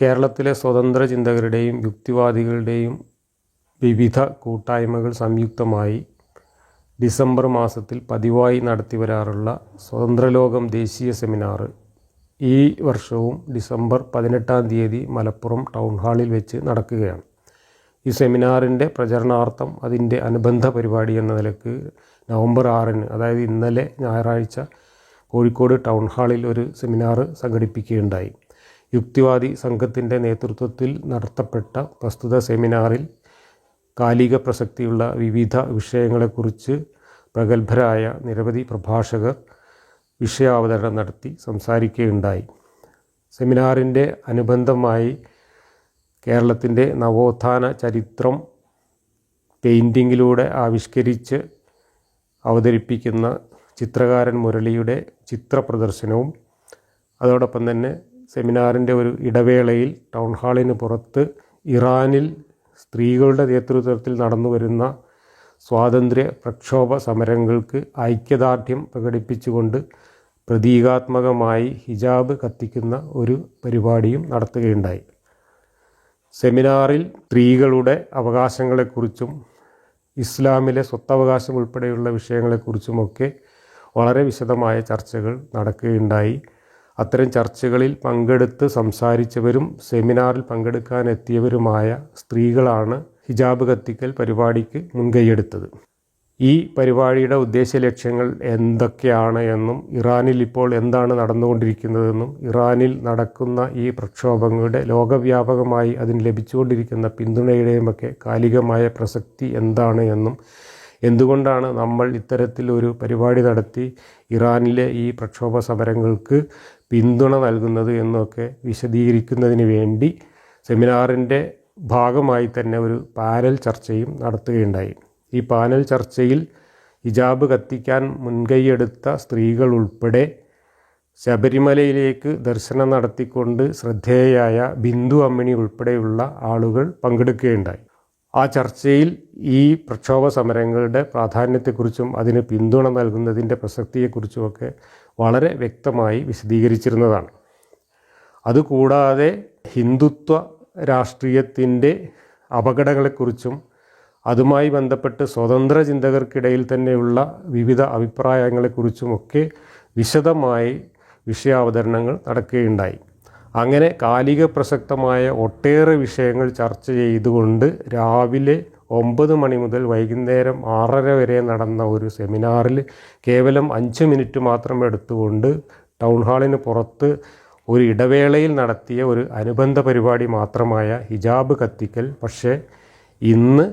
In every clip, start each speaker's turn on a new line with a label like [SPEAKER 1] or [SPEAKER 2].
[SPEAKER 1] കേരളത്തിലെ സ്വതന്ത്ര ചിന്തകരുടെയും യുക്തിവാദികളുടെയും വിവിധ കൂട്ടായ്മകൾ സംയുക്തമായി ഡിസംബർ മാസത്തിൽ പതിവായി നടത്തി വരാറുള്ള സ്വതന്ത്രലോകം ദേശീയ സെമിനാർ ഈ വർഷവും ഡിസംബർ പതിനെട്ടാം തീയതി മലപ്പുറം ടൗൺ ഹാളിൽ വെച്ച് നടക്കുകയാണ്. ഈ സെമിനാറിന്റെ പ്രചരണാർത്ഥം അതിന്റെ അനുബന്ധ പരിപാടി എന്ന നിലയ്ക്ക് നവംബർ ആറിന് അതായത് ഇന്നലെ ഞായറാഴ്ച കോഴിക്കോട് ടൗൺ ഹാളിൽ ഒരു സെമിനാർ സംഘടിപ്പിക്കുകയുണ്ടായി. യുക്തിവാദി സംഘത്തിന്റെ നേതൃത്വത്തിൽ നടത്തപ്പെട്ട പ്രസ്തുത സെമിനാറിൽ കാലിക പ്രസക്തിയുള്ള വിവിധ വിഷയങ്ങളെക്കുറിച്ച് പ്രഗത്ഭരായ നിരവധി പ്രഭാഷകർ വിഷയാവതരണം നടത്തി സംസാരിക്കുകയുണ്ടായി. സെമിനാറിന്റെ അനുബന്ധമായി കേരളത്തിന്റെ നവോത്ഥാന ചരിത്രം പെയിന്റിങ്ങിലൂടെ ആവിഷ്കരിച്ച് അവതരിപ്പിക്കുന്ന ചിത്രകാരൻ മുരളിയുടെ ചിത്ര പ്രദർശനവും അതോടൊപ്പം തന്നെ സെമിനാറിന്റെ ഒരു ഇടവേളയിൽ ടൗൺ ഹാളിന് പുറത്ത് ഇറാനിൽ സ്ത്രീകളുടെ നേതൃത്വത്തിൽ നടന്നു വരുന്ന സ്വാതന്ത്ര്യ പ്രക്ഷോഭ സമരങ്ങൾക്ക് ഐക്യദാർഢ്യം പ്രകടിപ്പിച്ചുകൊണ്ട് പ്രതീകാത്മകമായി ഹിജാബ് കത്തിക്കുന്ന ഒരു പരിപാടിയും നടത്തുകയുണ്ടായി. സെമിനാറിൽ സ്ത്രീകളുടെ അവകാശങ്ങളെക്കുറിച്ചും ഇസ്ലാമിലെ സ്വത്തവകാശം ഉൾപ്പെടെയുള്ള വിഷയങ്ങളെക്കുറിച്ചുമൊക്കെ വളരെ വിശദമായ ചർച്ചകൾ നടക്കുകയുണ്ടായി. അത്തരം ചർച്ചകളിൽ പങ്കെടുത്ത് സംസാരിച്ചവരും സെമിനാറിൽ പങ്കെടുക്കാൻ എത്തിയവരുമായ സ്ത്രീകളാണ് ഹിജാബ് കത്തിക്കൽ പരിപാടിക്ക് മുൻകൈയെടുത്തത്. ഈ പരിപാടിയുടെ ഉദ്ദേശ ലക്ഷ്യങ്ങൾ എന്തൊക്കെയാണ് എന്നും ഇറാനിൽ ഇപ്പോൾ എന്താണ് നടന്നുകൊണ്ടിരിക്കുന്നതെന്നും ഇറാനിൽ നടക്കുന്ന ഈ പ്രക്ഷോഭങ്ങളുടെ ലോകവ്യാപകമായി അതിന് ലഭിച്ചുകൊണ്ടിരിക്കുന്ന പിന്തുണയുടെയുമൊക്കെ കാലികമായ പ്രസക്തി എന്താണ് എന്നും എന്തുകൊണ്ടാണ് നമ്മൾ ഇത്തരത്തിൽ ഒരു പരിപാടി നടത്തി ഇറാനിലെ ഈ പ്രക്ഷോഭ സമരങ്ങൾക്ക് പിന്തുണ നൽകുന്നത് എന്നൊക്കെ വിശദീകരിക്കുന്നതിന് വേണ്ടി സെമിനാറിന്റെ ഭാഗമായി തന്നെ ഒരു പാനൽ ചർച്ചയും നടത്തുകയുണ്ടായി. ഈ പാനൽ ചർച്ചയിൽ ഹിജാബ് കത്തിക്കാൻ മുൻകൈയെടുത്ത സ്ത്രീകൾ ഉൾപ്പെടെ ശബരിമലയിലേക്ക് ദർശനം നടത്തിക്കൊണ്ട് ശ്രദ്ധേയായ ബിന്ദു അമ്മിണി ഉൾപ്പെടെയുള്ള ആളുകൾ പങ്കെടുക്കുകയുണ്ടായി. ആ ചർച്ചയിൽ ഈ പ്രക്ഷോഭ സമരങ്ങളുടെ പ്രാധാന്യത്തെക്കുറിച്ചും അതിന് പിന്തുണ നൽകുന്നതിന്റെ പ്രസക്തിയെക്കുറിച്ചുമൊക്കെ വളരെ വ്യക്തമായി വിശദീകരിച്ചിരുന്നതാണ്. അതുകൂടാതെ ഹിന്ദുത്വ രാഷ്ട്രീയത്തിന്റെ അപകടങ്ങളെക്കുറിച്ചും അതുമായി ബന്ധപ്പെട്ട് സ്വതന്ത്ര ചിന്തകർക്കിടയിൽ തന്നെയുള്ള വിവിധ അഭിപ്രായങ്ങളെക്കുറിച്ചുമൊക്കെ വിശദമായി വിഷയാവതരണങ്ങൾ നടക്കുകയുണ്ടായി. അങ്ങനെ കാലിക പ്രസക്തമായ ഒട്ടേറെ വിഷയങ്ങൾ ചർച്ച ചെയ്തുകൊണ്ട് രാവിലെ ഒമ്പത് മണി മുതൽ വൈകുന്നേരം ആറര വരെ നടന്ന ഒരു സെമിനാറിൽ കേവലം അഞ്ച് മിനിറ്റ് മാത്രം എടുത്തുകൊണ്ട് ടൗൺ ഹാളിന് പുറത്ത് ഒരു ഇടവേളയിൽ നടത്തിയ ഒരു അനുബന്ധ പരിപാടി മാത്രമായ ഹിജാബ് കത്തിക്കൽ. പക്ഷേ ഇന്ന്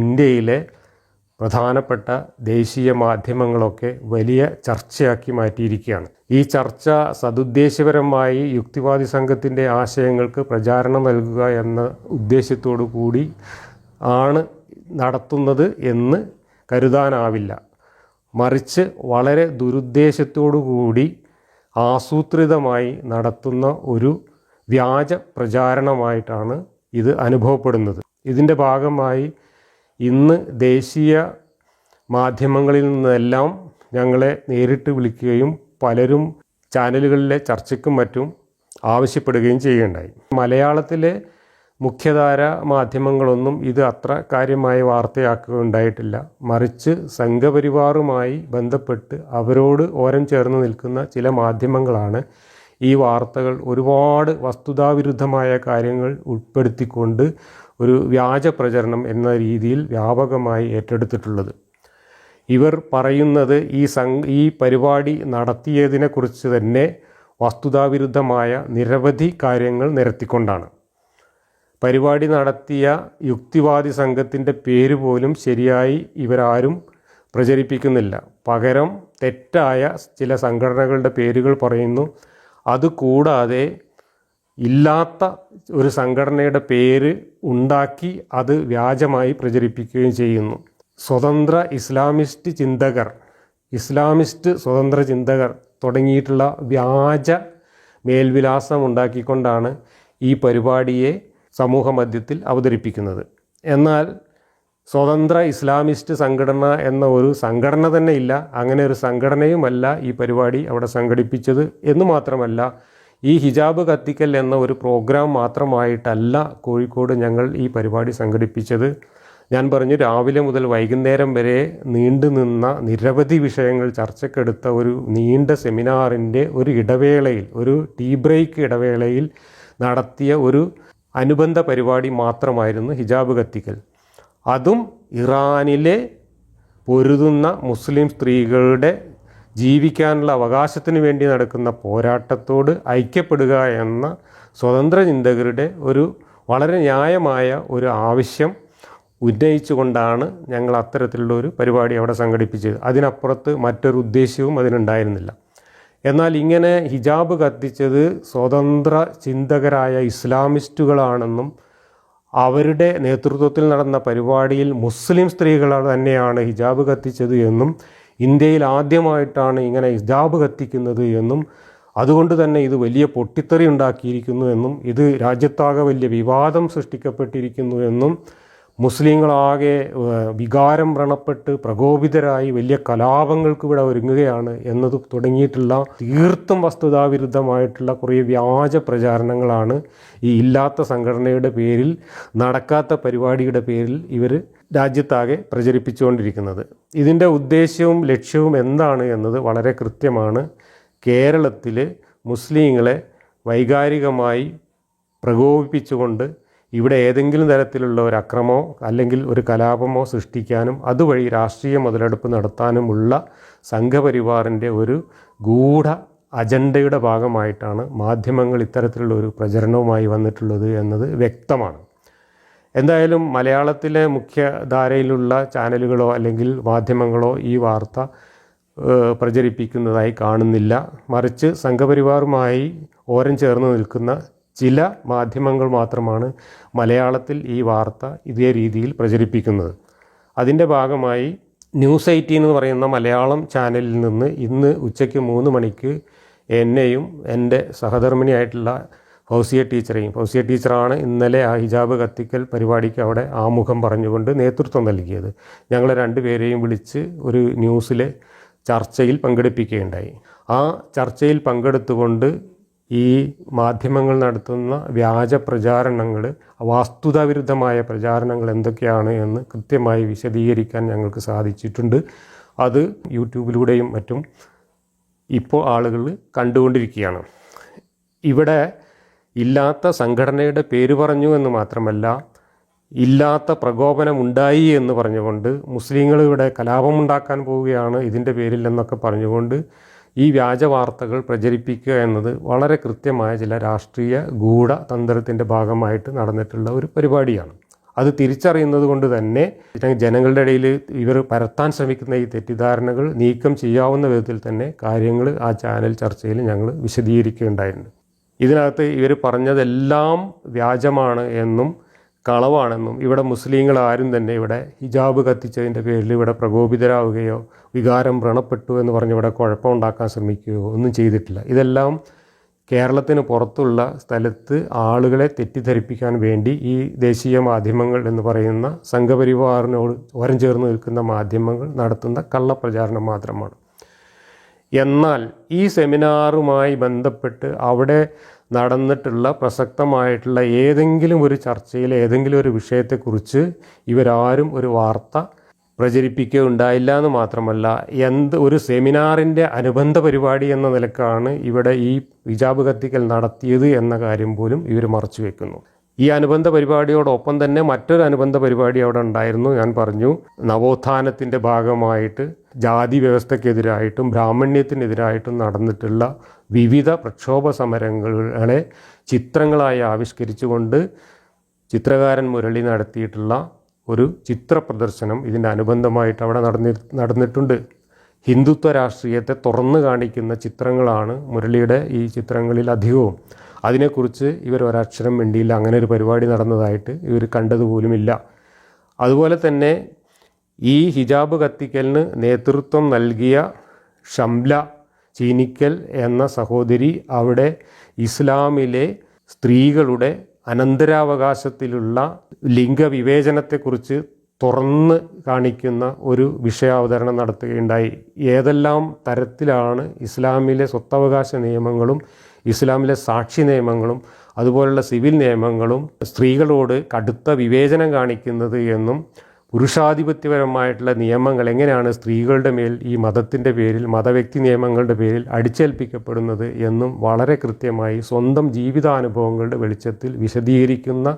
[SPEAKER 1] ഇന്ത്യയിലെ പ്രധാനപ്പെട്ട ദേശീയ മാധ്യമങ്ങളൊക്കെ വലിയ ചർച്ചയാക്കി മാറ്റിയിരിക്കുകയാണ്. ഈ ചർച്ച സതുദ്ദേശപരമായി യുക്തിവാദി സംഘത്തിന്റെ ആശയങ്ങൾക്ക് പ്രചാരണം നൽകുക എന്ന ഉദ്ദേശത്തോടു കൂടി ആണ് നടത്തുന്നത് എന്ന് കരുതാനാവില്ല. മറിച്ച് വളരെ ദുരുദ്ദേശത്തോടു കൂടി ആസൂത്രിതമായി നടത്തുന്ന ഒരു വ്യാജ പ്രചാരണമായിട്ടാണ് ഇത് അനുഭവപ്പെടുന്നത്. ഇതിന്റെ ഭാഗമായി ഇന്ന് ദേശീയ മാധ്യമങ്ങളിൽ നിന്നെല്ലാം ഞങ്ങളെ നേരിട്ട് വിളിക്കുകയും പലരും ചാനലുകളിലെ ചർച്ചയ്ക്കും മറ്റും ആവശ്യപ്പെടുകയും ചെയ്യുകയുണ്ടായി. മലയാളത്തിലെ മുഖ്യധാര മാധ്യമങ്ങളൊന്നും ഇത് അത്ര കാര്യമായ വാർത്തയാക്കുകയുണ്ടായിട്ടില്ല. മറിച്ച് സംഘപരിവാറുമായി ബന്ധപ്പെട്ട് അവരോട് ഓരം ചേർന്ന് നിൽക്കുന്ന ചില മാധ്യമങ്ങളാണ് ഈ വാർത്തകൾ ഒരുപാട് വസ്തുതാവിരുദ്ധമായ കാര്യങ്ങൾ ഉൾപ്പെടുത്തിക്കൊണ്ട് ഒരു വ്യാജ പ്രചരണം എന്ന രീതിയിൽ വ്യാപകമായി ഏറ്റെടുത്തിട്ടുള്ളത്. ഇവർ പറയുന്നത് ഈ സം ഈ പരിപാടി നടത്തിയതിനെക്കുറിച്ച് തന്നെ വസ്തുതാവിരുദ്ധമായ നിരവധി കാര്യങ്ങൾ നിരത്തിക്കൊണ്ടാണ്. പരിപാടി നടത്തിയ യുക്തിവാദി സംഘത്തിന്റെ പേര് പോലും ശരിയായി ഇവരാരും പ്രചരിപ്പിക്കുന്നില്ല. പകരം തെറ്റായ ചില സംഘടനകളുടെ പേരുകൾ പറയുന്നു. അതുകൂടാതെ ഇല്ലാത്ത ഒരു സംഘടനയുടെ പേര് ഉണ്ടാക്കി അത് വ്യാജമായി പ്രചരിപ്പിക്കുകയും ചെയ്യുന്നു. സ്വതന്ത്ര ഇസ്ലാമിസ്റ്റ് ചിന്തകർ ഇസ്ലാമിസ്റ്റ് സ്വതന്ത്ര ചിന്തകർ തുടങ്ങിയിട്ടുള്ള വ്യാജ മേൽവിലാസം ഉണ്ടാക്കിക്കൊണ്ടാണ് ഈ പരിപാടിയെ സമൂഹ മധ്യത്തിൽ അവതരിപ്പിക്കുന്നത്. എന്നാൽ സ്വതന്ത്ര ഇസ്ലാമിസ്റ്റ് സംഘടന എന്ന ഒരു സംഘടന തന്നെ ഇല്ല. അങ്ങനെ ഒരു സംഘടനയുമല്ല ഈ പരിപാടി അവിടെ സംഘടിപ്പിച്ചത്. എന്ന് മാത്രമല്ല ഈ ഹിജാബ് കത്തിക്കൽ എന്ന ഒരു പ്രോഗ്രാം മാത്രമായിട്ടല്ല കോഴിക്കോട് ഞങ്ങൾ ഈ പരിപാടി സംഘടിപ്പിച്ചത്. ഞാൻ പറഞ്ഞു രാവിലെ മുതൽ വൈകുന്നേരം വരെ നീണ്ടു നിന്ന നിരവധി വിഷയങ്ങൾ ചർച്ചയ്ക്കെടുത്ത ഒരു നീണ്ട സെമിനാറിന്റെ ഒരു ഇടവേളയിൽ ഒരു ടീ ബ്രേക്ക് ഇടവേളയിൽ നടത്തിയ ഒരു അനുബന്ധ പരിപാടി മാത്രമായിരുന്നു ഹിജാബ് കത്തിക്കൽ. അതും ഇറാനിലെ പൊരുതുന്ന മുസ്ലിം സ്ത്രീകളുടെ ജീവിക്കാനുള്ള അവകാശത്തിന് വേണ്ടി നടക്കുന്ന പോരാട്ടത്തോട് ഐക്യപ്പെടുക എന്ന സ്വതന്ത്ര ചിന്തകരുടെ ഒരു വളരെ ന്യായമായ ഒരു ആവശ്യം ഉന്നയിച്ചുകൊണ്ടാണ് ഞങ്ങൾ അത്തരത്തിലുള്ള ഒരു പരിപാടി അവിടെ സംഘടിപ്പിച്ചത്. അതിനപ്പുറത്ത് മറ്റൊരു ഉദ്ദേശ്യവും അതിനുണ്ടായിരുന്നില്ല. എന്നാൽ ഇങ്ങനെ ഹിജാബ് കത്തിച്ചത് സ്വതന്ത്ര ചിന്തകരായ ഇസ്ലാമിസ്റ്റുകളാണെന്നും അവരുടെ നേതൃത്വത്തിൽ നടന്ന പരിപാടിയിൽ മുസ്ലിം സ്ത്രീകൾ തന്നെയാണ് ഹിജാബ് കത്തിച്ചത് എന്നും ഇന്ത്യയിൽ ആദ്യമായിട്ടാണ് ഇങ്ങനെ ഹിജാബ് കത്തിക്കുന്നത് എന്നും അതുകൊണ്ട് തന്നെ ഇത് വലിയ പൊട്ടിത്തെറി ഉണ്ടാക്കിയിരിക്കുന്നു എന്നും ഇത് രാജ്യത്താകെ വലിയ വിവാദം സൃഷ്ടിക്കപ്പെട്ടിരിക്കുന്നു എന്നും മുസ്ലിങ്ങളാകെ വികാരം വ്രണപ്പെട്ട് പ്രകോപിതരായി വലിയ കലാപങ്ങൾക്ക് ഇവിടെ ഒരുങ്ങുകയാണ് എന്നത് തുടങ്ങിയിട്ടുള്ള തീർത്തും വസ്തുതാവിരുദ്ധമായിട്ടുള്ള കുറേ വ്യാജ പ്രചാരണങ്ങളാണ് ഈ ഇല്ലാത്ത സംഘടനയുടെ പേരിൽ നടക്കാത്ത പരിപാടിയുടെ പേരിൽ ഇവർ രാജ്യത്താകെ പ്രചരിപ്പിച്ചുകൊണ്ടിരിക്കുന്നത്. ഇതിന്റെ ഉദ്ദേശ്യവും ലക്ഷ്യവും എന്താണ് എന്നത് വളരെ കൃത്യമാണ്. കേരളത്തിൽ മുസ്ലിങ്ങളെ വൈകാരികമായി പ്രകോപിപ്പിച്ചുകൊണ്ട് ഇവിടെ ഏതെങ്കിലും തരത്തിലുള്ള ഒരു അക്രമമോ അല്ലെങ്കിൽ ഒരു കലാപമോ സൃഷ്ടിക്കാനും അതുവഴി രാഷ്ട്രീയ മുതലെടുപ്പ് നടത്താനുമുള്ള സംഘപരിവാറിന്റെ ഒരു ഗൂഢ അജണ്ടയുടെ ഭാഗമായിട്ടാണ് മാധ്യമങ്ങൾ ഇത്തരത്തിലുള്ള ഒരു പ്രചരണവുമായി വന്നിട്ടുള്ളത് എന്നത് വ്യക്തമാണ്. എന്തായാലും മലയാളത്തിലെ മുഖ്യധാരയിലുള്ള ചാനലുകളോ അല്ലെങ്കിൽ മാധ്യമങ്ങളോ ഈ വാർത്ത പ്രചരിപ്പിക്കുന്നതായി കാണുന്നില്ല. മറിച്ച് സംഘപരിവാറുമായി ഓരം ചേർന്ന് നിൽക്കുന്ന ചില മാധ്യമങ്ങൾ മാത്രമാണ് മലയാളത്തിൽ ഈ വാർത്ത ഇതേ രീതിയിൽ പ്രചരിപ്പിക്കുന്നത്. അതിന്റെ ഭാഗമായി ന്യൂസ് എയ്റ്റീൻ എന്ന് പറയുന്ന മലയാളം ചാനലിൽ നിന്ന് ഇന്ന് ഉച്ചയ്ക്ക് മൂന്ന് മണിക്ക് എന്നെയും എന്റെ സഹധർമ്മിണിയായിട്ടുള്ള ഫൗസിയ ടീച്ചറെയും ഫൗസിയ ടീച്ചറാണ് ഇന്നലെ ആ ഹിജാബ് കത്തിക്കൽ പരിപാടിക്ക് അവിടെ ആമുഖം പറഞ്ഞുകൊണ്ട് നേതൃത്വം നൽകിയത്. ഞങ്ങളെ രണ്ടുപേരെയും വിളിച്ച് ഒരു ന്യൂസിലെ ചർച്ചയിൽ പങ്കെടുപ്പിക്കുകയുണ്ടായി. ആ ചർച്ചയിൽ പങ്കെടുത്തുകൊണ്ട് ഈ മാധ്യമങ്ങൾ നടത്തുന്ന വ്യാജ പ്രചാരണങ്ങൾ വാസ്തുതാവിരുദ്ധമായ പ്രചാരണങ്ങൾ എന്തൊക്കെയാണ് എന്ന് കൃത്യമായി വിശദീകരിക്കാൻ ഞങ്ങൾക്ക് സാധിച്ചിട്ടുണ്ട്. അത് യൂട്യൂബിലൂടെയും മറ്റും ഇപ്പോൾ ആളുകൾ കണ്ടുകൊണ്ടിരിക്കുകയാണ്. ഇവിടെ ഇല്ലാത്ത സംഘടനയുടെ പേര് പറഞ്ഞു എന്ന് മാത്രമല്ല ഇല്ലാത്ത പ്രകോപനമുണ്ടായി എന്ന് പറഞ്ഞുകൊണ്ട് മുസ്ലിങ്ങൾ ഇവിടെ കലാപമുണ്ടാക്കാൻ പോവുകയാണ് ഇതിന്റെ പേരിൽ എന്നൊക്കെ പറഞ്ഞുകൊണ്ട് ഈ വ്യാജ വാർത്തകൾ പ്രചരിപ്പിക്കുക എന്നത് വളരെ കൃത്യമായ ചില രാഷ്ട്രീയ ഗൂഢതന്ത്രത്തിന്റെ ഭാഗമായിട്ട് നടന്നിട്ടുള്ള ഒരു പരിപാടിയാണ്. അത് തിരിച്ചറിയുന്നത് കൊണ്ട് തന്നെ ജനങ്ങളുടെ ഇടയിൽ ഇവർ പരത്താൻ ശ്രമിക്കുന്ന ഈ തെറ്റിദ്ധാരണകൾ നീക്കം ചെയ്യാവുന്ന വിധത്തിൽ തന്നെ കാര്യങ്ങൾ ആ ചാനൽ ചർച്ചയിൽ ഞങ്ങൾ വിശദീകരിക്കുകയുണ്ടായിട്ടുണ്ട്. ഇതിനകത്ത് ഇവർ പറഞ്ഞതെല്ലാം വ്യാജമാണ് എന്നും കളവാണെന്നും ഇവിടെ മുസ്ലിങ്ങൾ ആരും തന്നെ ഇവിടെ ഹിജാബ് കത്തിച്ചതിന്റെ പേരിൽ ഇവിടെ പ്രകോപിതരാവുകയോ വികാരം വ്രണപ്പെട്ടു എന്ന് പറഞ്ഞ് ഇവിടെ കുഴപ്പമുണ്ടാക്കാൻ ശ്രമിക്കുകയോ ഒന്നും ചെയ്തിട്ടില്ല. ഇതെല്ലാം കേരളത്തിന് പുറത്തുള്ള സ്ഥലത്ത് ആളുകളെ തെറ്റിദ്ധരിപ്പിക്കാൻ വേണ്ടി ഈ ദേശീയ മാധ്യമങ്ങൾ എന്ന് പറയുന്ന സംഘപരിവാറിനോട് ഓരം ചേർന്ന് നിൽക്കുന്ന മാധ്യമങ്ങൾ നടത്തുന്ന കള്ളപ്രചാരണം മാത്രമാണ്. എന്നാൽ ഈ സെമിനാറുമായി ബന്ധപ്പെട്ട് അവിടെ നടന്നിട്ടുള്ള പ്രസക്തമായിട്ടുള്ള ഏതെങ്കിലും ഒരു ചർച്ചയിൽ ഏതെങ്കിലും ഒരു വിഷയത്തെക്കുറിച്ച് ഇവരാരും ഒരു വാർത്ത പ്രചരിപ്പിക്കുകയുണ്ടായില്ല എന്ന് മാത്രമല്ല എന്ത് ഒരു സെമിനാറിന്റെ അനുബന്ധ പരിപാടി എന്ന നിലക്കാണ് ഇവിടെ ഈ ഹിജാബ് കത്തിക്കൽ നടത്തിയത് എന്ന കാര്യം പോലും ഇവർ മറച്ചു വെക്കുന്നു. ഈ അനുബന്ധ പരിപാടിയോടൊപ്പം തന്നെ മറ്റൊരു അനുബന്ധ പരിപാടി അവിടെ ഉണ്ടായിരുന്നു. ഞാൻ പറഞ്ഞു നവോത്ഥാനത്തിന്റെ ഭാഗമായിട്ട് ജാതി വ്യവസ്ഥക്കെതിരായിട്ടും ബ്രാഹ്മണ്യത്തിനെതിരായിട്ടും നടന്നിട്ടുള്ള വിവിധ പ്രക്ഷോഭ സമരങ്ങളെ ചിത്രങ്ങളായി ആവിഷ്കരിച്ചുകൊണ്ട് ചിത്രകാരൻ മുരളി നടത്തിയിട്ടുള്ള ഒരു ചിത്ര പ്രദർശനം ഇതിന്റെ അനുബന്ധമായിട്ട് അവിടെ നടന്നി നടന്നിട്ടുണ്ട്. ഹിന്ദുത്വ രാഷ്ട്രീയത്തെ തുറന്നു കാണിക്കുന്ന ചിത്രങ്ങളാണ് മുരളിയുടെ ഈ ചിത്രങ്ങളിൽ അധികവും. അതിനെക്കുറിച്ച് ഇവർ ഒരക്ഷരം മിണ്ടിയില്ല. അങ്ങനെ ഒരു പരിപാടി നടന്നതായിട്ട് ഇവർ കണ്ടതുപോലുമില്ല. അതുപോലെ തന്നെ ഈ ഹിജാബ് കത്തിക്കലിന് നേതൃത്വം നൽകിയ ഷംല ചീനിക്കൽ എന്ന സഹോദരി അവിടെ ഇസ്ലാമിലെ സ്ത്രീകളുടെ അനന്തരാവകാശത്തിലുള്ള ലിംഗവിവേചനത്തെക്കുറിച്ച് തുറന്ന് കാണിക്കുന്ന ഒരു വിഷയാവതരണം നടത്തുകയുണ്ടായി. ഏതെല്ലാം തരത്തിലാണ് ഇസ്ലാമിലെ സ്വത്തവകാശ നിയമങ്ങളും ഇസ്ലാമിലെ സാക്ഷി നിയമങ്ങളും അതുപോലുള്ള സിവിൽ നിയമങ്ങളും സ്ത്രീകളോട് കടുത്ത വിവേചനം കാണിക്കുന്നത് എന്നും പുരുഷാധിപത്യപരമായിട്ടുള്ള നിയമങ്ങൾ എങ്ങനെയാണ് സ്ത്രീകളുടെ മേൽ ഈ മതത്തിന്റെ പേരിൽ മതവ്യക്തി നിയമങ്ങളുടെ പേരിൽ അടിച്ചേൽപ്പിക്കപ്പെടുന്നത് എന്നും വളരെ കൃത്യമായി സ്വന്തം ജീവിതാനുഭവങ്ങളുടെ വെളിച്ചത്തിൽ വിശദീകരിക്കുന്ന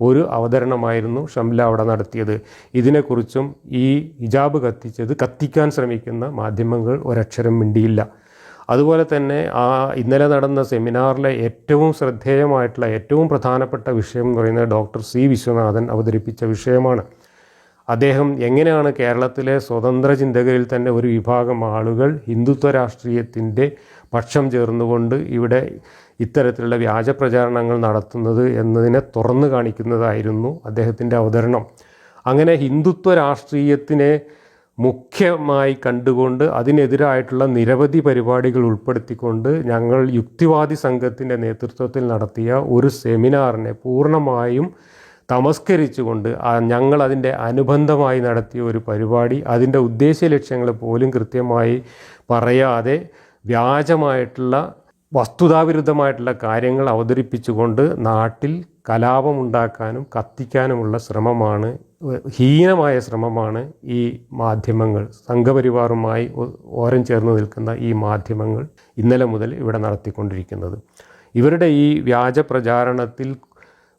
[SPEAKER 1] ഒരു അവതരണമായിരുന്നു ഷംല അവിടെ നടത്തിയത്. ഇതിനെക്കുറിച്ചും ഈ ഹിജാബ് കത്തിച്ചത് കത്തിക്കാൻ ശ്രമിക്കുന്ന മാധ്യമങ്ങൾ ഒരക്ഷരം മിണ്ടിയില്ല. അതുപോലെ തന്നെ ആ ഇന്നലെ നടന്ന സെമിനാറിലെ ഏറ്റവും ശ്രദ്ധേയമായിട്ടുള്ള ഏറ്റവും പ്രധാനപ്പെട്ട വിഷയം എന്ന് പറയുന്നത് ഡോക്ടർ സി വിശ്വനാഥൻ അവതരിപ്പിച്ച വിഷയമാണ്. അദ്ദേഹം എങ്ങനെയാണ് കേരളത്തിലെ സ്വതന്ത്ര ചിന്തകരിൽ തന്നെ ഒരു വിഭാഗം ആളുകൾ ഹിന്ദുത്വ രാഷ്ട്രീയത്തിന്റെ പക്ഷം ചേർന്നുകൊണ്ട് ഇവിടെ ഇത്തരത്തിലുള്ള വ്യാജ പ്രചാരണങ്ങൾ നടത്തുന്നത് എന്നതിനെ തുറന്നു കാണിക്കുന്നതായിരുന്നു അദ്ദേഹത്തിന്റെ അവതരണം. അങ്ങനെ ഹിന്ദുത്വ രാഷ്ട്രീയത്തിനെ മുഖ്യമായി കണ്ടുകൊണ്ട് അതിനെതിരായിട്ടുള്ള നിരവധി പരിപാടികൾ ഉൾപ്പെടുത്തിക്കൊണ്ട് ഞങ്ങൾ യുക്തിവാദി സംഘത്തിന്റെ നേതൃത്വത്തിൽ നടത്തിയ ഒരു സെമിനാറിനെ പൂർണമായും തമസ്കരിച്ചുകൊണ്ട് ഞങ്ങൾ അതിന്റെ അനുബന്ധമായി നടത്തിയ ഒരു പരിപാടി അതിന്റെ ഉദ്ദേശ ലക്ഷ്യങ്ങൾ പോലും കൃത്യമായി പറയാതെ വ്യാജമായിട്ടുള്ള വസ്തുതാവിരുദ്ധമായിട്ടുള്ള കാര്യങ്ങൾ അവതരിപ്പിച്ചുകൊണ്ട് നാട്ടിൽ കലാപമുണ്ടാക്കാനും കത്തിക്കാനുമുള്ള ശ്രമമാണ് ഹീനമായ ശ്രമമാണ് ഈ മാധ്യമങ്ങൾ. സംഘപരിവാറുമായി ഓരം ചേർന്ന് നിൽക്കുന്ന ഈ മാധ്യമങ്ങൾ ഇന്നലെ മുതൽ ഇവിടെ നടത്തിക്കൊണ്ടിരിക്കുന്നത്. ഇവരുടെ ഈ വ്യാജ പ്രചാരണത്തിൽ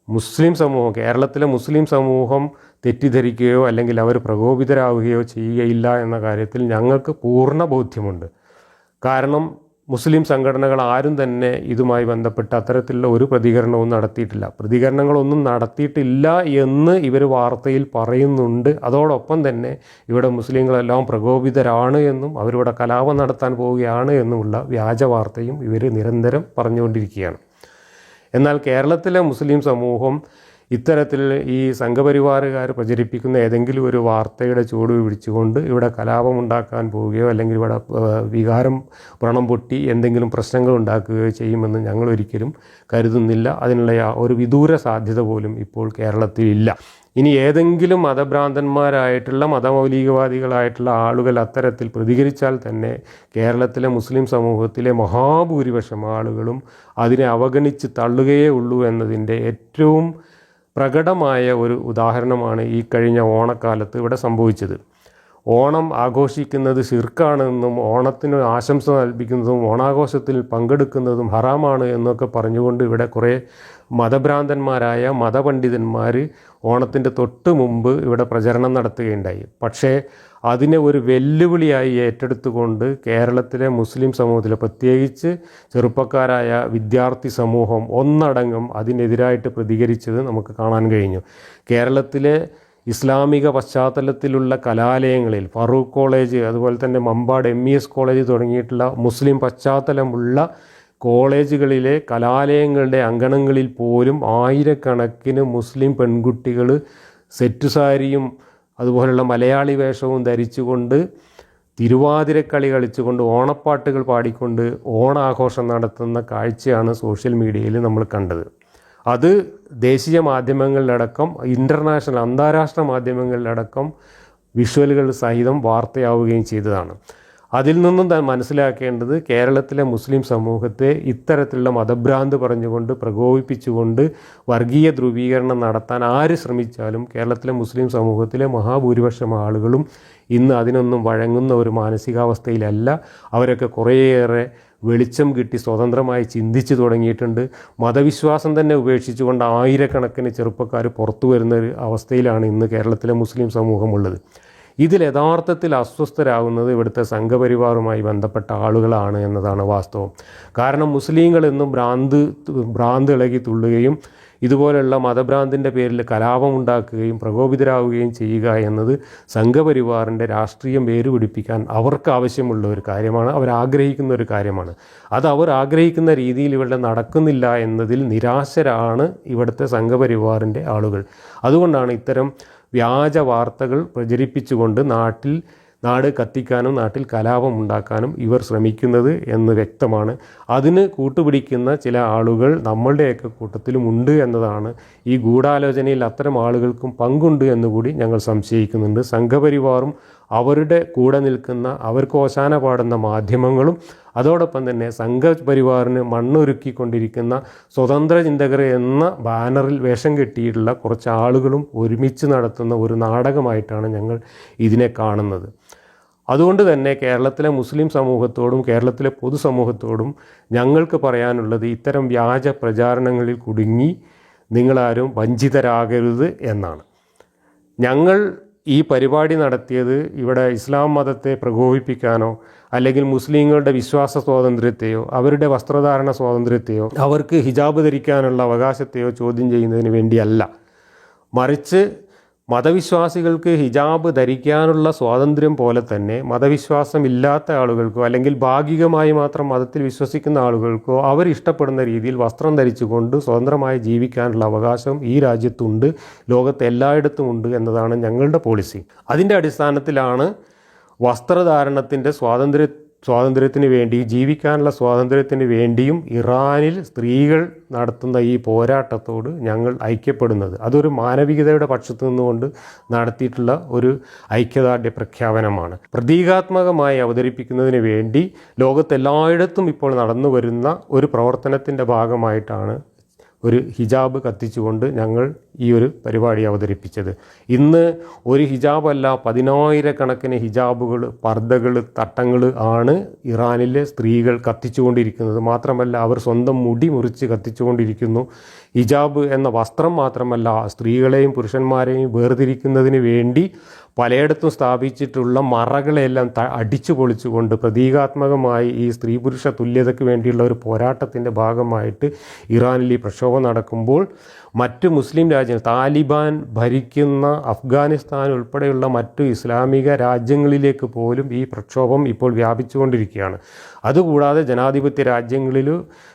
[SPEAKER 1] മുസ്ലിം സമൂഹം കേരളത്തിലെ മുസ്ലിം സമൂഹം തെറ്റിദ്ധരിക്കുകയോ അല്ലെങ്കിൽ അവർ പ്രകോപിതരാവുകയോ ചെയ്യുകയില്ല എന്ന കാര്യത്തിൽ ഞങ്ങൾക്ക് പൂർണ ബോധ്യമുണ്ട്. കാരണം മുസ്ലിം സംഘടനകൾ ആരും തന്നെ ഇതുമായി ബന്ധപ്പെട്ട് അത്തരത്തിലുള്ള ഒരു പ്രതികരണവും നടത്തിയിട്ടില്ല. പ്രതികരണങ്ങളൊന്നും നടത്തിയിട്ടില്ല എന്ന് ഇവർ വാർത്തയിൽ പറയുന്നുണ്ട്. അതോടൊപ്പം തന്നെ ഇവിടെ മുസ്ലിങ്ങളെല്ലാം പ്രകോപിതരാണ് എന്നും അവരിവിടെ കലാപം നടത്താൻ പോവുകയാണ് എന്നുമുള്ള വ്യാജ വാർത്തയും ഇവർ നിരന്തരം പറഞ്ഞുകൊണ്ടിരിക്കുകയാണ്. എന്നാൽ കേരളത്തിലെ മുസ്ലിം സമൂഹം ഇത്തരത്തിൽ ഈ സംഘപരിവാറുകാർ പ്രചരിപ്പിക്കുന്ന ഏതെങ്കിലും ഒരു വാർത്തയുടെ ചൂട് പിടിച്ചുകൊണ്ട് ഇവിടെ കലാപം ഉണ്ടാക്കാൻ പോവുകയോ അല്ലെങ്കിൽ ഇവിടെ വികാരം വ്രണം പൊട്ടി എന്തെങ്കിലും പ്രശ്നങ്ങൾ ഉണ്ടാക്കുകയോ ചെയ്യുമെന്ന് ഞങ്ങൾ ഒരിക്കലും കരുതുന്നില്ല. അതിനുള്ള ഒരു വിദൂര സാധ്യത പോലും ഇപ്പോൾ കേരളത്തിലില്ല. ഇനി ഏതെങ്കിലും മതഭ്രാന്തന്മാരായിട്ടുള്ള മതമൗലികവാദികളായിട്ടുള്ള ആളുകൾ അത്തരത്തിൽ പ്രതികരിച്ചാൽ തന്നെ കേരളത്തിലെ മുസ്ലിം സമൂഹത്തിലെ മഹാഭൂരിപക്ഷം ആളുകളും അതിനെ അവഗണിച്ച് തള്ളുകയേ ഉള്ളൂ എന്നതിന്റെ ഏറ്റവും പ്രകടമായ ഒരു ഉദാഹരണമാണ് ഈ കഴിഞ്ഞ ഓണക്കാലത്ത് ഇവിടെ സംഭവിച്ചത്. ഓണം ആഘോഷിക്കുന്നത് ശിർക്കാണെന്നും ഓണത്തിന് ആശംസ നൽപിക്കുന്നതും ഓണാഘോഷത്തിൽ പങ്കെടുക്കുന്നതും ഹറാമാണ് എന്നൊക്കെ പറഞ്ഞുകൊണ്ട് ഇവിടെ കുറേ മതഭ്രാന്തന്മാരായ മതപണ്ഡിതന്മാർ ഓണത്തിന്റെ തൊട്ട് മുമ്പ് ഇവിടെ പ്രചരണം നടത്തുകയുണ്ടായി. പക്ഷേ അതിനെ ഒരു വെല്ലുവിളിയായി ഏറ്റെടുത്തുകൊണ്ട് കേരളത്തിലെ മുസ്ലിം സമൂഹത്തിൽ പ്രത്യേകിച്ച് ചെറുപ്പക്കാരായ വിദ്യാർത്ഥി സമൂഹം ഒന്നടങ്കം അതിനെതിരായിട്ട് പ്രതികരിച്ചത് നമുക്ക് കാണാൻ കഴിഞ്ഞു. കേരളത്തിലെ ഇസ്ലാമിക പശ്ചാത്തലത്തിലുള്ള കലാലയങ്ങളിൽ ഫറൂഖ് കോളേജ് അതുപോലെ തന്നെ Mampad M E S college തുടങ്ങിയിട്ടുള്ള മുസ്ലിം പശ്ചാത്തലമുള്ള കോളേജുകളിലെ കലാലയങ്ങളുടെ അങ്കണങ്ങളിൽ പോലും ആയിരക്കണക്കിന് മുസ്ലിം പെൺകുട്ടികൾ സെറ്റ് സാരിയും അതുപോലുള്ള മലയാളി വേഷവും ധരിച്ചുകൊണ്ട് തിരുവാതിരക്കളി കളിച്ചുകൊണ്ട് ഓണപ്പാട്ടുകൾ പാടിക്കൊണ്ട് ഓണാഘോഷം നടത്തുന്ന കാഴ്ചയാണ് സോഷ്യൽ മീഡിയയിൽ നമ്മൾ കണ്ടത്. അത് ദേശീയ മാധ്യമങ്ങളിലടക്കം ഇന്റർനാഷണൽ അന്താരാഷ്ട്ര മാധ്യമങ്ങളിലടക്കം വിഷ്വലുകൾ സഹിതം വാർത്തയാവുകയും ചെയ്തതാണ്. അതിൽ നിന്നും താൻ മനസ്സിലാക്കേണ്ടത് കേരളത്തിലെ മുസ്ലിം സമൂഹത്തെ ഇത്തരത്തിലുള്ള മതഭ്രാന്ത് പറഞ്ഞുകൊണ്ട് പ്രകോപിപ്പിച്ചുകൊണ്ട് വർഗീയ ധ്രുവീകരണം നടത്താൻ ആര് ശ്രമിച്ചാലും കേരളത്തിലെ മുസ്ലിം സമൂഹത്തിലെ മഹാഭൂരിപക്ഷം ആളുകളും ഇന്ന് അതിനൊന്നും വഴങ്ങുന്ന ഒരു മാനസികാവസ്ഥയിലല്ല. അവരൊക്കെ കുറേയേറെ വെളിച്ചം കിട്ടി സ്വതന്ത്രമായി ചിന്തിച്ചു തുടങ്ങിയിട്ടുണ്ട്. മതവിശ്വാസം തന്നെ ഉപേക്ഷിച്ചുകൊണ്ട് ആയിരക്കണക്കിന് ചെറുപ്പക്കാർ പുറത്തു വരുന്ന ഒരു അവസ്ഥയിലാണ് ഇന്ന് കേരളത്തിലെ മുസ്ലിം സമൂഹമുള്ളത്. ഇതിൽ യഥാർത്ഥത്തിൽ അസ്വസ്ഥരാകുന്നത് ഇവിടുത്തെ സംഘപരിവാറുമായി ബന്ധപ്പെട്ട ആളുകളാണ് എന്നതാണ് വാസ്തവം. കാരണം മുസ്ലിങ്ങൾ എന്നും ഭ്രാന്ത് ഭ്രാന്ത് ഇളകി തുള്ളുകയും ഇതുപോലുള്ള മതഭ്രാന്തിന്റെ പേരിൽ കലാപമുണ്ടാക്കുകയും പ്രകോപിതരാകുകയും ചെയ്യുക എന്നത് സംഘപരിവാറിന്റെ രാഷ്ട്രീയം വേരുപിടിപ്പിക്കാൻ അവർക്ക് ആവശ്യമുള്ള ഒരു കാര്യമാണ്. അവർ ആഗ്രഹിക്കുന്ന ഒരു കാര്യമാണ്. അത് അവർ ആഗ്രഹിക്കുന്ന രീതിയിൽ ഇവിടെ നടക്കുന്നില്ല എന്നതിൽ നിരാശരാണ് ഇവിടുത്തെ സംഘപരിവാറിന്റെ ആളുകൾ. അതുകൊണ്ടാണ് ഇത്തരം വ്യാജ വാർത്തകൾ പ്രചരിപ്പിച്ചുകൊണ്ട് നാട്ടിൽ നാട് കത്തിക്കാനും നാട്ടിൽ കലാപം ഉണ്ടാക്കാനും ഇവർ ശ്രമിക്കുന്നത് എന്ന് വ്യക്തമാണ്. അതിന് കൂട്ടുപിടിക്കുന്ന ചില ആളുകൾ നമ്മളുടെയൊക്കെ കൂട്ടത്തിലും ഉണ്ട് എന്നതാണ് ഈ ഗൂഢാലോചനയിൽ അത്തരം ആളുകൾക്കും പങ്കുണ്ട് എന്നുകൂടി ഞങ്ങൾ സംശയിക്കുന്നുണ്ട്. സംഘപരിവാറും അവരുടെ കൂടെ നിൽക്കുന്ന അവർക്ക് ഓശാന പാടുന്ന മാധ്യമങ്ങളും അതോടൊപ്പം തന്നെ സംഘപരിവാറിന് മണ്ണൊരുക്കിക്കൊണ്ടിരിക്കുന്ന സ്വതന്ത്ര ചിന്തകർ എന്ന ബാനറിൽ വേഷം കെട്ടിയിട്ടുള്ള കുറച്ച് ആളുകളും ഒരുമിച്ച് നടത്തുന്ന ഒരു നാടകമായിട്ടാണ് ഞങ്ങൾ ഇതിനെ കാണുന്നത്. അതുകൊണ്ട് തന്നെ കേരളത്തിലെ മുസ്ലിം സമൂഹത്തോടും കേരളത്തിലെ പൊതുസമൂഹത്തോടും ഞങ്ങൾക്ക് പറയാനുള്ളത് ഇത്തരം വ്യാജ പ്രചാരണങ്ങളിൽ കുടുങ്ങി നിങ്ങളാരും വഞ്ചിതരാകരുത് എന്നാണ്. ഞങ്ങൾ ഈ പരിപാടി നടത്തിയത് ഇവിടെ ഇസ്ലാം മതത്തെ പ്രകോപിപ്പിക്കാനോ അല്ലെങ്കിൽ മുസ്ലിങ്ങളുടെ വിശ്വാസ സ്വാതന്ത്ര്യത്തെയോ അവരുടെ വസ്ത്രധാരണ സ്വാതന്ത്ര്യത്തെയോ അവർക്ക് ഹിജാബ് ധരിക്കാനുള്ള അവകാശത്തെയോ ചോദ്യം ചെയ്യുന്നതിന് വേണ്ടിയല്ല. മറിച്ച് മതവിശ്വാസികൾക്ക് ഹിജാബ് ധരിക്കാനുള്ള സ്വാതന്ത്ര്യം പോലെ തന്നെ മതവിശ്വാസമില്ലാത്ത ആളുകൾക്കോ അല്ലെങ്കിൽ ഭാഗികമായി മാത്രം മതത്തിൽ വിശ്വസിക്കുന്ന ആളുകൾക്കോ അവർ ഇഷ്ടപ്പെടുന്ന രീതിയിൽ വസ്ത്രം ധരിച്ചുകൊണ്ട് സ്വതന്ത്രമായി ജീവിക്കാനുള്ള അവകാശം ഈ രാജ്യത്തുണ്ട് ലോകത്ത് എല്ലായിടത്തും ഉണ്ട് എന്നതാണ് ഞങ്ങളുടെ പോളിസി അതിന്റെ അടിസ്ഥാനത്തിലാണ് വസ്ത്രധാരണത്തിന്റെ സ്വാതന്ത്ര്യ സ്വാതന്ത്ര്യത്തിന് വേണ്ടി ജീവിക്കാനുള്ള സ്വാതന്ത്ര്യത്തിന് വേണ്ടിയും ഇറാനിൽ സ്ത്രീകൾ നടത്തുന്ന ഈ പോരാട്ടത്തോട് ഞങ്ങൾ ഐക്യപ്പെടുന്നത്. അതൊരു മാനവികതയുടെ പക്ഷത്ത് നിന്നുകൊണ്ട് നടത്തിയിട്ടുള്ള ഒരു ഐക്യദാർഢ്യ പ്രഖ്യാപനമാണ്. പ്രതീകാത്മകമായി അവതരിപ്പിക്കുന്നതിന് വേണ്ടി ലോകത്തെല്ലായിടത്തും ഇപ്പോൾ നടന്നു വരുന്ന ഒരു പ്രവർത്തനത്തിന്റെ ഭാഗമായിട്ടാണ് ഒരു ഹിജാബ് കത്തിച്ചുകൊണ്ട് ഞങ്ങൾ ഈ ഒരു പരിപാടി അവതരിപ്പിച്ചത്. ഇന്ന് ഒരു ഹിജാബല്ല പതിനായിരക്കണക്കിന് ഹിജാബുകൾ പർദ്ദകൾ തട്ടങ്ങൾ ആണ് ഇറാനിലെ സ്ത്രീകൾ കത്തിച്ചുകൊണ്ടിരിക്കുന്നത്. മാത്രമല്ല അവർ സ്വന്തം മുടി മുറിച്ച് കത്തിച്ചുകൊണ്ടിരിക്കുന്നു. ഹിജാബ് എന്ന വസ്ത്രം മാത്രമല്ല സ്ത്രീകളെയും പുരുഷന്മാരെയും വേർതിരിക്കുന്നതിന് വേണ്ടി പലയിടത്തും സ്ഥാപിച്ചിട്ടുള്ള മറകളെല്ലാം ത അടിച്ചു പൊളിച്ചുകൊണ്ട് പ്രതീകാത്മകമായി ഈ സ്ത്രീ പുരുഷ തുല്യതയ്ക്ക് വേണ്ടിയുള്ള ഒരു പോരാട്ടത്തിന്റെ ഭാഗമായിട്ട് ഇറാനിൽ ഈ പ്രക്ഷോഭം നടക്കുമ്പോൾ മറ്റ് മുസ്ലിം രാജ്യങ്ങൾ താലിബാൻ ഭരിക്കുന്ന അഫ്ഗാനിസ്ഥാൻ ഉൾപ്പെടെയുള്ള മറ്റു ഇസ്ലാമിക രാജ്യങ്ങളിലേക്ക് പോലും ഈ പ്രക്ഷോഭം ഇപ്പോൾ വ്യാപിച്ചുകൊണ്ടിരിക്കുകയാണ്. അതുകൂടാതെ ജനാധിപത്യ രാജ്യങ്ങളിൽ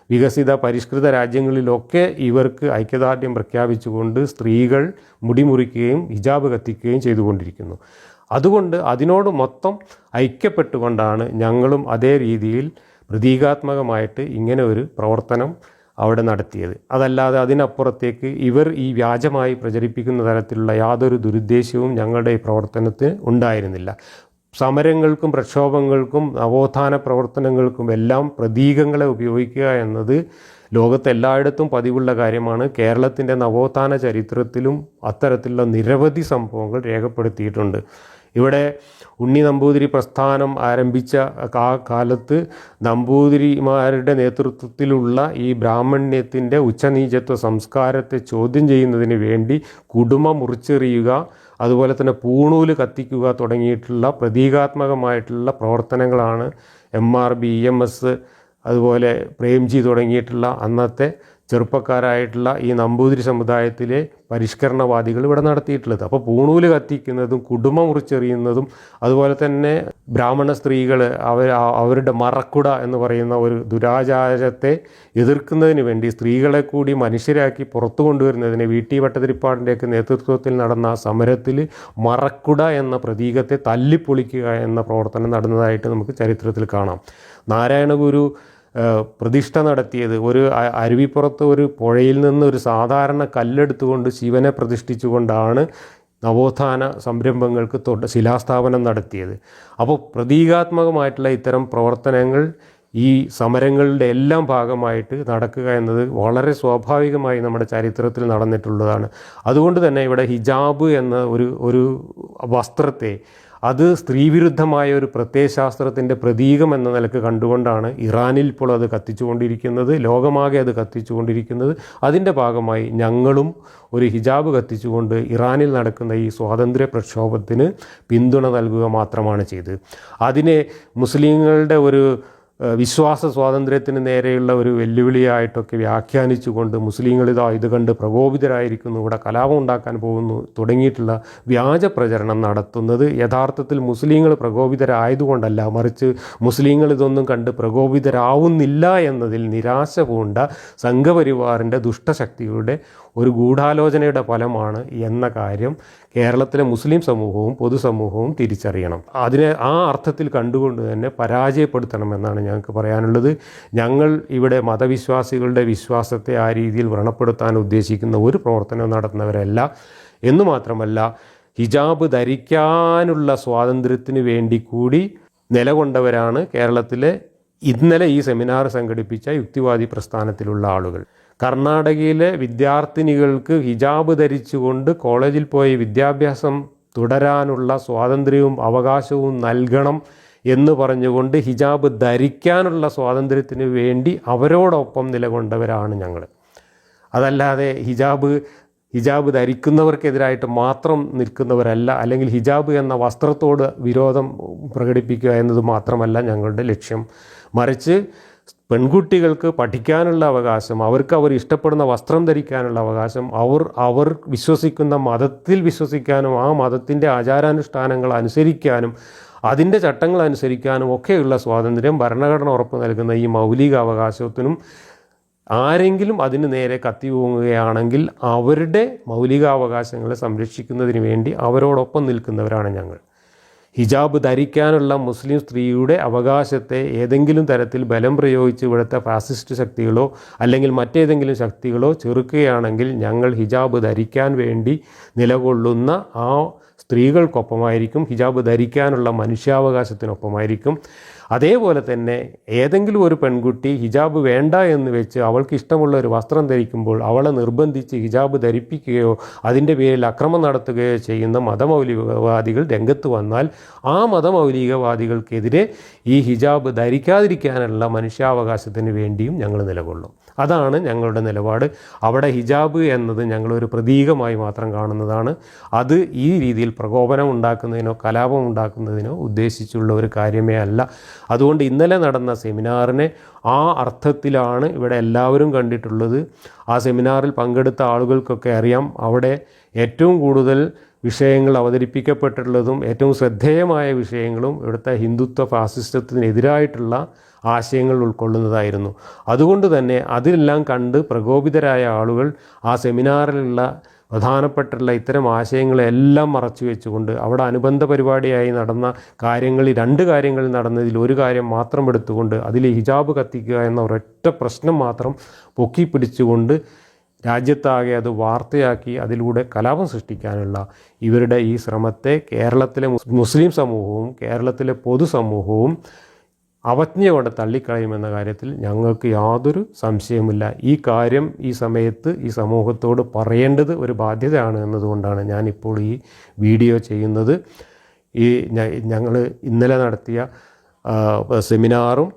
[SPEAKER 1] വികസിത പരിഷ്കൃത രാജ്യങ്ങളിലൊക്കെ ഇവർക്ക് ഐക്യദാർഢ്യം പ്രഖ്യാപിച്ചുകൊണ്ട് സ്ത്രീകൾ മുടിമുറിക്കുകയും ഹിജാബ് കത്തിക്കുകയും ചെയ്തുകൊണ്ടിരിക്കുന്നു. അതുകൊണ്ട് അതിനോട് മൊത്തം ഐക്യപ്പെട്ടുകൊണ്ടാണ് ഞങ്ങളും അതേ രീതിയിൽ പ്രതീകാത്മകമായിട്ട് ഇങ്ങനെ ഒരു പ്രവർത്തനം അവിടെ നടത്തിയത്. അതല്ലാതെ അതിനപ്പുറത്തേക്ക് ഇവർ ഈ വ്യാജമായി പ്രചരിപ്പിക്കുന്ന തരത്തിലുള്ള യാതൊരു ദുരുദ്ദേശവും ഞങ്ങളുടെ ഈ പ്രവർത്തനത്തിന് ഉണ്ടായിരുന്നില്ല. സമരങ്ങൾക്കും പ്രക്ഷോഭങ്ങൾക്കും നവോത്ഥാന പ്രവർത്തനങ്ങൾക്കും എല്ലാം പ്രതീകങ്ങളെ ഉപയോഗിക്കുക എന്നത് ലോകത്തെല്ലായിടത്തും പതിവുള്ള കാര്യമാണ്. കേരളത്തിന്റെ നവോത്ഥാന ചരിത്രത്തിലും അത്തരത്തിലുള്ള നിരവധി സംഭവങ്ങൾ രേഖപ്പെടുത്തിയിട്ടുണ്ട്. ഇവിടെ ഉണ്ണി നമ്പൂതിരി പ്രസ്ഥാനം ആരംഭിച്ച ആ കാലത്ത് നമ്പൂതിരിമാരുടെ നേതൃത്വത്തിലുള്ള ഈ ബ്രാഹ്മണ്യത്തിന്റെ ഉച്ചനീചത്വ സംസ്കാരത്തെ ചോദ്യം ചെയ്യുന്നതിന് വേണ്ടി കുടുംബ മുറിച്ചെറിയുക അതുപോലെ തന്നെ പൂണൂൽ കത്തിക്കുക തുടങ്ങിയിട്ടുള്ള പ്രതീകാത്മകമായിട്ടുള്ള പ്രവർത്തനങ്ങളാണ് M R B M S അതുപോലെ പ്രേംജി തുടങ്ങിയിട്ടുള്ള അന്നത്തെ ചെറുപ്പക്കാരായിട്ടുള്ള ഈ നമ്പൂതിരി സമുദായത്തിലെ പരിഷ്കരണവാദികൾ ഇവിടെ നടത്തിയിട്ടുള്ളത്. അപ്പോൾ പൂണൂൽ കത്തിക്കുന്നതും കുടുംബം മുറിച്ചെറിയുന്നതും അതുപോലെ തന്നെ ബ്രാഹ്മണ സ്ത്രീകൾ അവർ അവരുടെ മറക്കുട എന്ന് പറയുന്ന ഒരു ദുരാചാരത്തെ എതിർക്കുന്നതിന് വേണ്ടി സ്ത്രീകളെ കൂടി മനുഷ്യരാക്കി പുറത്തു കൊണ്ടുവരുന്നതിന് വി ടി ഭട്ടതിരിപ്പാടിന്റെയൊക്കെ നേതൃത്വത്തിൽ നടന്ന ആ സമരത്തിൽ മറക്കുട എന്ന പ്രതീകത്തെ തല്ലിപ്പൊളിക്കുക എന്ന പ്രവർത്തനം നടന്നതായിട്ട് നമുക്ക് ചരിത്രത്തിൽ കാണാം. നാരായണഗുരു പ്രതിഷ്ഠ നടത്തിയത്. ഒരു അരുവിപ്പുറത്ത് ഒരു പുഴയിൽ നിന്ന് ഒരു സാധാരണ കല്ലെടുത്തുകൊണ്ട് ശിവനെ പ്രതിഷ്ഠിച്ചുകൊണ്ടാണ് നവോത്ഥാന സംരംഭങ്ങൾക്ക് തൊട്ട് ശിലാസ്ഥാപനം നടത്തിയത്. അപ്പോൾ പ്രതീകാത്മകമായിട്ടുള്ള ഇത്തരം പ്രവർത്തനങ്ങൾ ഈ സമരങ്ങളുടെ എല്ലാം ഭാഗമായിട്ട് നടക്കുക എന്നത് വളരെ സ്വാഭാവികമായി നമ്മുടെ ചരിത്രത്തിൽ നടന്നിട്ടുള്ളതാണ്. അതുകൊണ്ട് തന്നെ ഇവിടെ ഹിജാബ് എന്ന ഒരു ഒരു വസ്ത്രത്തെ അത് സ്ത്രീവിരുദ്ധമായ ഒരു പ്രത്യയശാസ്ത്രത്തിന്റെ പ്രതീകം എന്ന നിലയ്ക്ക് കണ്ടുകൊണ്ടാണ് ഇറാനിൽ ഇപ്പോൾ അത് കത്തിച്ചുകൊണ്ടിരിക്കുന്നത് ലോകമാകെ അത് കത്തിച്ചുകൊണ്ടിരിക്കുന്നത്. അതിന്റെ ഭാഗമായി ഞങ്ങളും ഒരു ഹിജാബ് കത്തിച്ചുകൊണ്ട് ഇറാനിൽ നടക്കുന്ന ഈ സ്വാതന്ത്ര്യ പ്രക്ഷോഭത്തിന് പിന്തുണ നൽകുക മാത്രമാണ് ചെയ്തത്. അതിനെ മുസ്ലിങ്ങളുടെ ഒരു വിശ്വാസ സ്വാതന്ത്ര്യത്തിന് നേരെയുള്ള ഒരു വെല്ലുവിളിയായിട്ടൊക്കെ വ്യാഖ്യാനിച്ചുകൊണ്ട് മുസ്ലിങ്ങൾ ഇതാ ഇത് കണ്ട് പ്രകോപിതരായിരിക്കുന്നു. ഇവിടെ കലാപം ഉണ്ടാക്കാൻ പോകുന്നു. തുടങ്ങിയിട്ടുള്ള വ്യാജ പ്രചരണം നടത്തുന്നത് യഥാർത്ഥത്തിൽ മുസ്ലിങ്ങൾ പ്രകോപിതരായതുകൊണ്ടല്ല. മറിച്ച് മുസ്ലിങ്ങൾ ഇതൊന്നും കണ്ട് പ്രകോപിതരാവുന്നില്ല എന്നതിൽ നിരാശ പൂണ്ട സംഘപരിവാറിന്റെ ദുഷ്ടശക്തികളുടെ ഒരു ഗൂഢാലോചനയുടെ ഫലമാണ് എന്ന കാര്യം കേരളത്തിലെ മുസ്ലിം സമൂഹവും പൊതുസമൂഹവും തിരിച്ചറിയണം. അതിനെ ആ അർത്ഥത്തിൽ കണ്ടുകൊണ്ട് തന്നെ പരാജയപ്പെടുത്തണമെന്നാണ് ഞങ്ങൾക്ക് പറയാനുള്ളത്. ഞങ്ങൾ ഇവിടെ മതവിശ്വാസികളുടെ വിശ്വാസത്തെ ആ രീതിയിൽ വ്രണപ്പെടുത്താൻ ഉദ്ദേശിക്കുന്ന ഒരു പ്രവർത്തനവും നടത്തുന്നവരല്ല. എന്നു മാത്രമല്ല ഹിജാബ് ധരിക്കാനുള്ള സ്വാതന്ത്ര്യത്തിന് വേണ്ടി കൂടി നിലകൊണ്ടവരാണ് കേരളത്തിലെ ഇന്നലെ ഈ സെമിനാർ സംഘടിപ്പിച്ച യുക്തിവാദി പ്രസ്ഥാനത്തിലുള്ള ആളുകൾ. കർണാടകയിലെ വിദ്യാർത്ഥിനികൾക്ക് ഹിജാബ് ധരിച്ചുകൊണ്ട് കോളേജിൽ പോയി വിദ്യാഭ്യാസം തുടരാനുള്ള സ്വാതന്ത്ര്യവും അവകാശവും നൽകണം എന്ന് പറഞ്ഞുകൊണ്ട് ഹിജാബ് ധരിക്കാനുള്ള സ്വാതന്ത്ര്യത്തിന് വേണ്ടി അവരോടൊപ്പം നിലകൊണ്ടവരാണ് ഞങ്ങൾ അതല്ലാതെ ഹിജാബ് ഹിജാബ് ധരിക്കുന്നവർക്കെതിരായിട്ട് മാത്രം നിൽക്കുന്നവരല്ല അല്ലെങ്കിൽ ഹിജാബ് എന്ന വസ്ത്രത്തോട് വിരോധം പ്രകടിപ്പിക്കുക എന്നത് മാത്രമല്ല ഞങ്ങളുടെ ലക്ഷ്യം. മറിച്ച് പെൺകുട്ടികൾക്ക് പഠിക്കാനുള്ള അവകാശം അവർക്ക് അവർ ഇഷ്ടപ്പെടുന്ന വസ്ത്രം ധരിക്കാനുള്ള അവകാശം അവർ അവർ വിശ്വസിക്കുന്ന മതത്തിൽ വിശ്വസിക്കാനും ആ മതത്തിന്റെ ആചാരാനുഷ്ഠാനങ്ങൾ അനുസരിക്കാനും അതിന്റെ ചട്ടങ്ങൾ അനുസരിക്കാനും ഒക്കെയുള്ള സ്വാതന്ത്ര്യം ഭരണഘടന ഉറപ്പ് നൽകുന്ന ഈ മൗലിക അവകാശത്തിനും ആരെങ്കിലും അതിന് നേരെ കത്തി കത്തിവൂങ്ങുകയാണെങ്കിൽ അവരുടെ മൗലികാവകാശങ്ങളെ സംരക്ഷിക്കുന്നതിന് വേണ്ടി അവരോടൊപ്പം നിൽക്കുന്നവരാണ് ഞങ്ങൾ. ഹിജാബ് ധരിക്കാനുള്ള മുസ്ലിം സ്ത്രീയുടെ അവകാശത്തെ ഏതെങ്കിലും തരത്തിൽ ബലം പ്രയോഗിച്ച് ഇവിടുത്തെ ഫാസിസ്റ്റ് ശക്തികളോ അല്ലെങ്കിൽ മറ്റേതെങ്കിലും ശക്തികളോ ചെറുക്കുകയാണെങ്കിൽ ഞങ്ങൾ ഹിജാബ് ധരിക്കാൻ വേണ്ടി നിലകൊള്ളുന്ന ആ സ്ത്രീകൾക്കൊപ്പമായിരിക്കും ഹിജാബ് ധരിക്കാനുള്ള മനുഷ്യാവകാശത്തിനൊപ്പമായിരിക്കും. അതേപോലെ തന്നെ ഏതെങ്കിലും ഒരു പെൺകുട്ടി ഹിജാബ് വേണ്ട എന്ന് വെച്ച് അവൾക്ക് ഇഷ്ടമുള്ള ഒരു വസ്ത്രം ധരിക്കുമ്പോൾ അവളെ നിർബന്ധിച്ച് ഹിജാബ് ധരിപ്പിക്കുകയോ അതിന്റെ പേരിൽ അക്രമം നടത്തുകയോ ചെയ്യുന്ന മതമൗലികവാദികൾ രംഗത്ത് വന്നാൽ ആ മതമൗലികവാദികൾക്കെതിരെ ഈ ഹിജാബ് ധരിക്കാതിരിക്കാനുള്ള മനുഷ്യാവകാശത്തിന് വേണ്ടിയും ഞങ്ങൾ നിലകൊള്ളും. അതാണ് ഞങ്ങളുടെ നിലപാട്. അവിടെ ഹിജാബ് എന്നത് ഞങ്ങളൊരു പ്രതീകമായി മാത്രം കാണുന്നതാണ്. അത് ഈ രീതിയിൽ പ്രകോപനം ഉണ്ടാക്കുന്നതിനോ കലാപം ഉണ്ടാക്കുന്നതിനോ ഉദ്ദേശിച്ചുള്ള ഒരു കാര്യമേ അല്ല. അതുകൊണ്ട് ഇന്നലെ നടന്ന സെമിനാറിനെ ആ അർത്ഥത്തിലാണ് ഇവിടെ എല്ലാവരും കണ്ടിട്ടുള്ളത്. ആ സെമിനാറിൽ പങ്കെടുത്ത ആളുകൾക്കൊക്കെ അറിയാം. അവിടെ ഏറ്റവും കൂടുതൽ വിഷയങ്ങൾ അവതരിപ്പിക്കപ്പെട്ടിട്ടുള്ളതും ഏറ്റവും ശ്രദ്ധേയമായ വിഷയങ്ങളും ഇവിടുത്തെ ഹിന്ദുത്വ ഫാസിസ്റ്റത്തിനെതിരായിട്ടുള്ള ആശയങ്ങൾ ഉൾക്കൊള്ളുന്നതായിരുന്നു. അതുകൊണ്ട് തന്നെ അതിലെല്ലാം കണ്ട് പ്രകോപിതരായ ആളുകൾ ആ സെമിനാറിലുള്ള പ്രധാനപ്പെട്ടുള്ള ഇത്തരം ആശയങ്ങളെല്ലാം മറച്ചു വെച്ചുകൊണ്ട് അവിടെ അനുബന്ധ പരിപാടിയായി നടന്ന കാര്യങ്ങളിൽ രണ്ട് കാര്യങ്ങൾ നടന്നതിൽ ഒരു കാര്യം മാത്രം എടുത്തുകൊണ്ട് അതിൽ ഹിജാബ് കത്തിക്കുക എന്ന ഒരൊറ്റ പ്രശ്നം മാത്രം പൊക്കി പിടിച്ചുകൊണ്ട് രാജ്യത്താകെ അത് വാർത്തയാക്കി അതിലൂടെ കലാപം സൃഷ്ടിക്കാനുള്ള ഇവരുടെ ഈ ശ്രമത്തെ കേരളത്തിലെ മുസ്ലിം സമൂഹവും കേരളത്തിലെ പൊതുസമൂഹവും അവജ്ഞയോടെ തള്ളിക്കളയുമെന്ന കാര്യത്തിൽ ഞങ്ങൾക്ക് യാതൊരു സംശയമില്ല ഈ കാര്യം ഈ സമയത്ത് ഈ സമൂഹത്തോട് പറയേണ്ടത് ഒരു ബാധ്യതയാണ് എന്നതുകൊണ്ടാണ് ഞാനിപ്പോൾ ഈ വീഡിയോ ചെയ്യുന്നത്. ഈ ഞങ്ങൾ ഇന്നലെ നടത്തിയ സെമിനാറും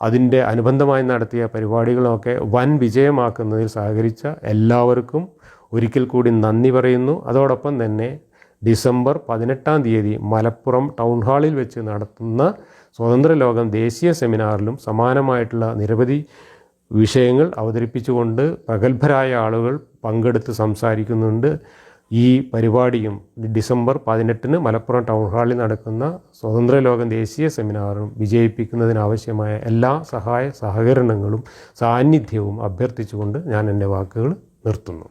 [SPEAKER 1] അതിന്റെ അനുബന്ധമായി നടത്തിയ പരിപാടികളൊക്കെ വൻ വിജയമാക്കുന്നതിൽ സഹകരിച്ച എല്ലാവർക്കും ഒരിക്കൽ കൂടി നന്ദി പറയുന്നു. അതോടൊപ്പം തന്നെ ഡിസംബർ പതിനെട്ടാം തീയതി മലപ്പുറം ടൗൺ ഹാളിൽ വെച്ച് നടത്തുന്ന സ്വതന്ത്ര ലോകം ദേശീയ സെമിനാറിലും സമാനമായിട്ടുള്ള നിരവധി വിഷയങ്ങൾ അവതരിപ്പിച്ചുകൊണ്ട് പ്രഗത്ഭരായ ആളുകൾ പങ്കെടുത്ത് സംസാരിക്കുന്നുണ്ട്. ഈ പരിപാടിയും ഡിസംബർ പതിനെട്ടിന് മലപ്പുറം ടൗൺ ഹാളിൽ നടക്കുന്ന സ്വതന്ത്ര ലോകം ദേശീയ സെമിനാറും വിജയിപ്പിക്കുന്നതിനാവശ്യമായ എല്ലാ സഹായ സഹകരണങ്ങളും സാന്നിധ്യവും അഭ്യർത്ഥിച്ചുകൊണ്ട് ഞാൻ എന്റെ വാക്കുകൾ നിർത്തുന്നു.